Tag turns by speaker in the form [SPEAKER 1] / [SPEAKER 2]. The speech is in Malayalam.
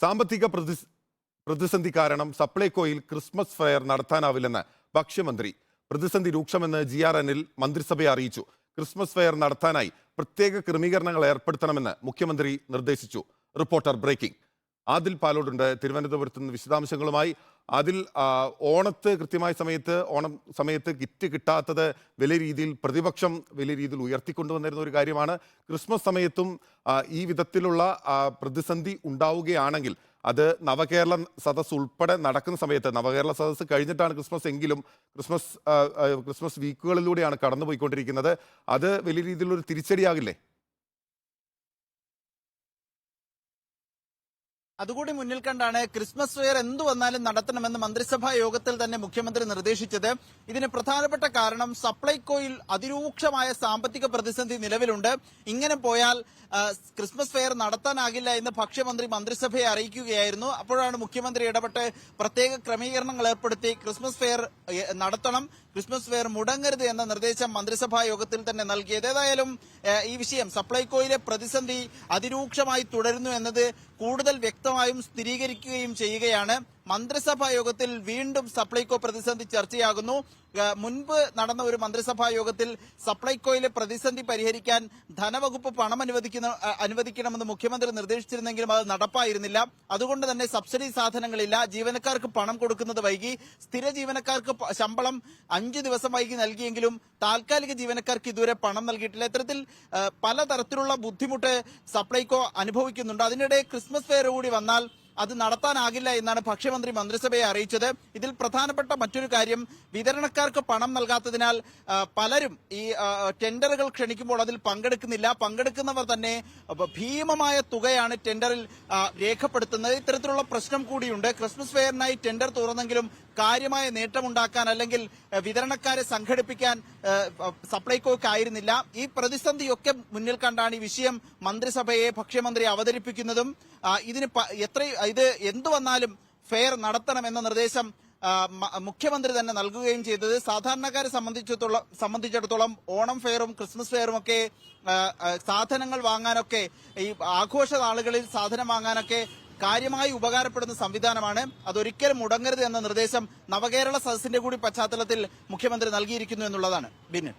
[SPEAKER 1] സാമ്പത്തിക പ്രതിസ് പ്രതിസന്ധി കാരണം സപ്ലൈകോയിൽ ക്രിസ്മസ് ഫെയർ നടത്താനാവില്ലെന്ന് ഭക്ഷ്യമന്ത്രി. പ്രതിസന്ധി രൂക്ഷമെന്ന് ജി ആർ എനിൽ മന്ത്രിസഭയെ അറിയിച്ചു. ക്രിസ്മസ് ഫെയർ നടത്താനായി പ്രത്യേക ക്രമീകരണങ്ങൾ ഏർപ്പെടുത്തണമെന്ന് മുഖ്യമന്ത്രി നിർദ്ദേശിച്ചു. Reporter breaking. ആദിൽ പാലോടുണ്ട്. തിരുവനന്തപുരത്ത് നിന്ന് വിശദാംശങ്ങളുമായി അതിൽ ഓണത്ത് കൃത്യമായ സമയത്ത് ഓണം സമയത്ത് കിറ്റ് കിട്ടാത്തത് വലിയ രീതിയിൽ പ്രതിപക്ഷം വലിയ രീതിയിൽ ഉയർത്തിക്കൊണ്ടുവന്നിരുന്ന ഒരു കാര്യമാണ്. ക്രിസ്മസ് സമയത്തും ഈ വിധത്തിലുള്ള പ്രതിസന്ധി ഉണ്ടാവുകയാണെങ്കിൽ അത് നവകേരള സദസ് ഉൾപ്പെടെ നടക്കുന്ന സമയത്ത് നവകേരള സദസ് കഴിഞ്ഞിട്ടാണ് ക്രിസ്മസ് എങ്കിലും ക്രിസ്മസ് ക്രിസ്മസ് വീക്കുകളിലൂടെയാണ് കടന്നുപോയിക്കൊണ്ടിരിക്കുന്നത്. അത് വലിയ രീതിയിലൊരു തിരിച്ചടിയാകില്ലേ?
[SPEAKER 2] അതുകൂടി മുന്നിൽ കണ്ടാണ് ക്രിസ്മസ് ഫെയർ എന്തു വന്നാലും നടത്തണമെന്ന് മന്ത്രിസഭാ യോഗത്തിൽ തന്നെ മുഖ്യമന്ത്രി നിർദ്ദേശിച്ചത്. ഇതിന് പ്രധാനപ്പെട്ട കാരണം സപ്ലൈകോയിൽ അതിരൂക്ഷമായ സാമ്പത്തിക പ്രതിസന്ധി നിലവിലുണ്ട്. ഇങ്ങനെ പോയാൽ ക്രിസ്മസ് ഫെയർ നടത്താനാകില്ല എന്ന് ഭക്ഷ്യമന്ത്രി മന്ത്രിസഭയെ അറിയിക്കുകയായിരുന്നു. അപ്പോഴാണ് മുഖ്യമന്ത്രി ഇടപെട്ട് പ്രത്യേക ക്രമീകരണങ്ങൾ ഏർപ്പെടുത്തി ക്രിസ്മസ് ഫെയർ നടത്തണം ക്രിസ്മസ് ഫെയർ മുടങ്ങരുത് എന്ന നിർദ്ദേശം മന്ത്രിസഭാ യോഗത്തിൽ തന്നെ നൽകിയത്. ഏതായാലും ഈ വിഷയം സപ്ലൈകോയിലെ പ്രതിസന്ധി അതിരൂക്ഷമായി തുടരുന്നു എന്നത് കൂടുതൽ വ്യക്തമായും സ്ഥിരീകരിക്കുകയും ചെയ്യുകയാണ്. മന്ത്രിസഭാ യോഗത്തിൽ വീണ്ടും സപ്ലൈകോ പ്രതിസന്ധി ചർച്ചയാകുന്നു. മുൻപ് നടന്ന ഒരു മന്ത്രിസഭാ യോഗത്തിൽ സപ്ലൈകോയിലെ പ്രതിസന്ധി പരിഹരിക്കാൻ ധനവകുപ്പ് പണം അനുവദിക്കുന്ന അനുവദിക്കണമെന്ന് മുഖ്യമന്ത്രി നിർദ്ദേശിച്ചിരുന്നെങ്കിലും അത് നടപ്പായിരുന്നില്ല. അതുകൊണ്ട് തന്നെ സബ്സിഡി സാധനങ്ങളില്ല. ജീവനക്കാർക്ക് പണം കൊടുക്കുന്നത് വൈകി. സ്ഥിര ജീവനക്കാർക്ക് ശമ്പളം അഞ്ചു ദിവസം വൈകി നൽകിയെങ്കിലും താൽക്കാലിക ജീവനക്കാർക്ക് ഇതുവരെ പണം നൽകിയിട്ടില്ല. ഇത്തരത്തിൽ പലതരത്തിലുള്ള ബുദ്ധിമുട്ട് സപ്ലൈകോ അനുഭവിക്കുന്നുണ്ട്. അതിനിടെ ക്രിസ്മസ് ഫെയർ കൂടി വന്നാൽ അത് നടത്താനാകില്ല എന്നാണ് ഭക്ഷ്യമന്ത്രി മന്ത്രിസഭയെ അറിയിച്ചത്. ഇതിൽ പ്രധാനപ്പെട്ട മറ്റൊരു കാര്യം വിതരണക്കാർക്ക് പണം നൽകാത്തതിനാൽ പലരും ഈ ടെൻഡറുകൾ ക്ഷണിക്കുമ്പോൾ അതിൽ പങ്കെടുക്കുന്നില്ല. പങ്കെടുക്കുന്നവർ തന്നെ ഭീമമായ തുകയാണ് ടെൻഡറിൽ രേഖപ്പെടുത്തുന്നത്. ഇത്തരത്തിലുള്ള പ്രശ്നം കൂടിയുണ്ട്. ക്രിസ്മസ് ഫെയറിനായി ടെൻഡർ തുറന്നെങ്കിലും കാര്യമായ നേട്ടമുണ്ടാക്കാൻ അല്ലെങ്കിൽ വിതരണക്കാരെ സംഘടിപ്പിക്കാൻ ആ, സപ്ലൈകോക്ക് ആയിരുന്നില്ല. ഈ പ്രതിസന്ധിയൊക്കെ മുന്നിൽ കണ്ടാണ് ഈ വിഷയം മന്ത്രിസഭയെ ഭക്ഷ്യമന്ത്രി അവതരിപ്പിക്കുന്നതും. ഇതിന് എത്ര ഇത് എന്തു വന്നാലും ഫെയർ നടത്തണം എന്ന നിർദ്ദേശം മുഖ്യമന്ത്രി തന്നെ നൽകുകയും ചെയ്തത്. സാധാരണക്കാരെ സംബന്ധിച്ചിടത്തോളം സംബന്ധിച്ചിടത്തോളം ഓണം ഫെയറും ക്രിസ്മസ് ഫെയറും ഒക്കെ സാധനങ്ങൾ വാങ്ങാനൊക്കെ ഈ ആഘോഷ നാളുകളിൽ സാധനം വാങ്ങാനൊക്കെ കാര്യമായി ഉപകാരപ്പെടുന്ന സംവിധാനമാണ്. അതൊരിക്കലും മുടങ്ങരുത് എന്ന നിർദ്ദേശം നവകേരള സദസ്സിന്റെ കൂടി പശ്ചാത്തലത്തിൽ മുഖ്യമന്ത്രി നൽകിയിരിക്കുന്നു എന്നുള്ളതാണ്. ബിന്നിൻ